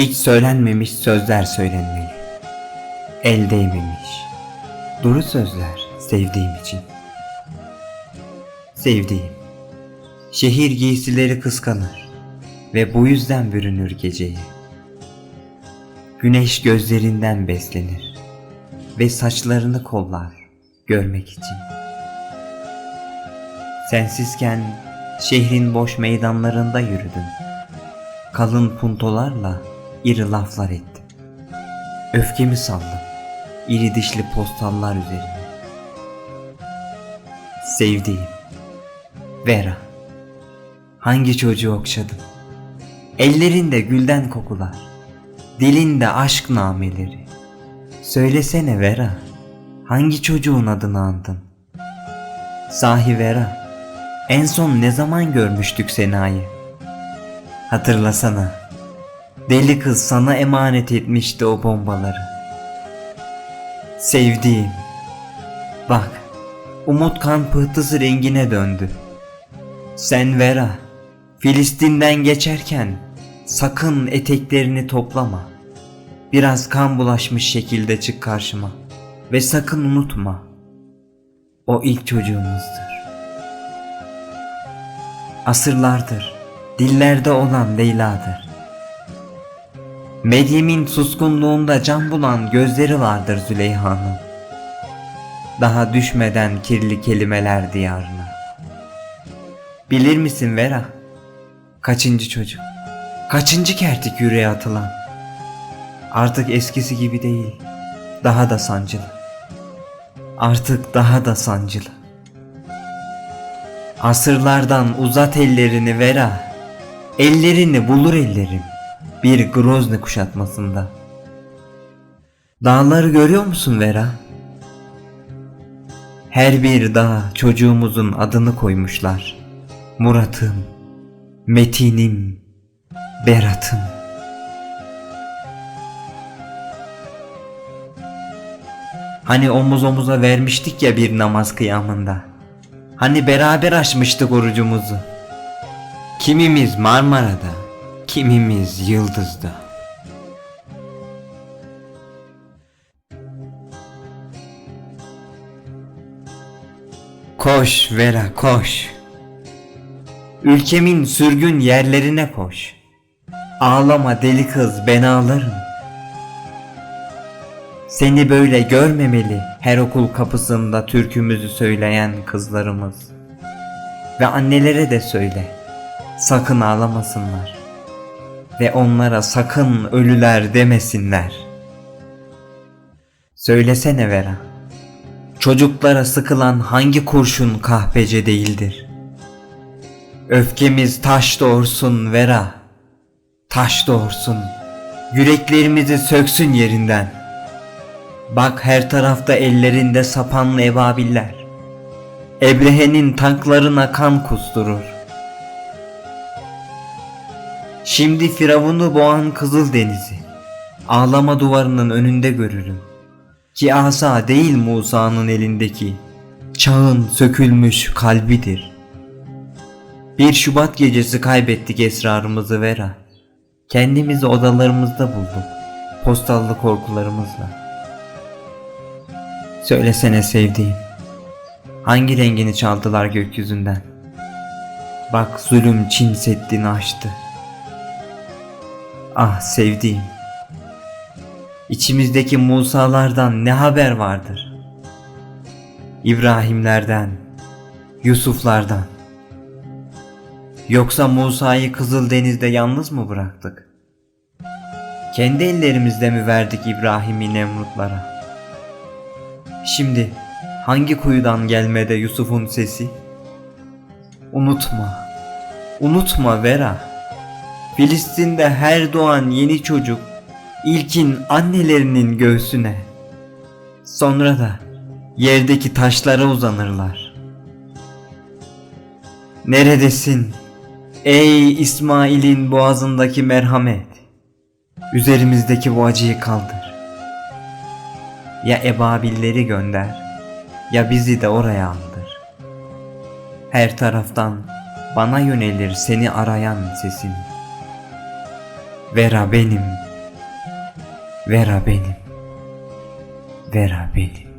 Hiç söylenmemiş sözler söylenmeli. El değmemiş. Duru sözler sevdiğim için. Sevdiğim. Şehir giysileri kıskanır ve bu yüzden bürünür geceye. Güneş gözlerinden beslenir ve saçlarını kollar görmek için. Sensizken şehrin boş meydanlarında yürüdüm. Kalın puntolarla iri laflar ettim. Öfkemi saldım iri dişli postallar üzerine. Sevdiğim Vera Hangi çocuğu okşadım? Ellerinde gülden kokular, dilinde aşk nameleri. Söylesene Vera, hangi çocuğun adını andın? Sahi Vera, en son ne zaman görmüştük Sena'yı? Hatırlasana, deli kız sana emanet etmişti o bombaları. Sevdiğim, bak, umut kan pıhtısı rengine döndü. Sen Vera, Filistin'den geçerken sakın eteklerini toplama. Biraz kan bulaşmış şekilde çık karşıma ve sakın unutma. O ilk çocuğumuzdur. Asırlardır dillerde olan Leyla'dır. Medyem'in suskunluğunda can bulan gözleri vardır Züleyha'nın. Daha düşmeden kirli kelimeler diyarına. Bilir misin Vera? Kaçıncı çocuk? Kaçıncı kertik yüreğe atılan? Artık eskisi gibi değil. Daha da sancılı. Artık daha da sancılı. Asırlardan uzat ellerini Vera. Ellerini bulur ellerim. Bir Grozny kuşatmasında. Dağları görüyor musun Vera? Her bir dağ çocuğumuzun adını koymuşlar. Murat'ım, Metin'im, Berat'ım. Hani omuz omuza vermiştik ya bir namaz kıyamında. Hani beraber açmıştık orucumuzu. Kimimiz Marmara'da, kimimiz Yıldız'da. Koş Vera koş. Ülkemin sürgün yerlerine koş. Ağlama deli kız ben ağlarım. Seni böyle görmemeli her okul kapısında türkümüzü söyleyen kızlarımız. Ve annelere de söyle. Sakın ağlamasınlar. Ve onlara sakın ölüler demesinler. Söylesene Vera. Çocuklara sıkılan hangi kurşun kahpece değildir? Öfkemiz taş doğursun Vera. Taş doğursun. Yüreklerimizi söksün yerinden. Bak her tarafta ellerinde sapanlı ebabiller. Ebrehe'nin tanklarına kan kusturur. Şimdi Firavun'u boğan Kızıl Denizi ağlama duvarının önünde görürüm. Ki asa değil Musa'nın elindeki çağın sökülmüş kalbidir. Bir Şubat gecesi kaybettik esrarımızı Vera. Kendimizi odalarımızda bulduk. Postallı korkularımızla. Söylesene sevdiğim. Hangi rengini çaldılar gökyüzünden? Bak zulüm Çin Seddi'ni aştı. Ah sevdiğim. İçimizdeki Musa'lardan ne haber vardır? İbrahimlerden, Yusuflardan. Yoksa Musa'yı Kızıldeniz'de yalnız mı bıraktık? Kendi ellerimizle mi verdik İbrahim'i Nemrutlara? Şimdi hangi kuyudan gelmede Yusuf'un sesi? Unutma, unutma Vera. Filistin'de her doğan yeni çocuk ilkin annelerinin göğsüne. Sonra da yerdeki taşlara uzanırlar. Neredesin? Ey İsmail'in boğazındaki merhamet. Üzerimizdeki bu acıyı kaldır. Ya ebabilleri gönder ya bizi de oraya aldır. Her taraftan bana yönelir seni arayan sesin. Vera benim. Vera benim. Vera benim.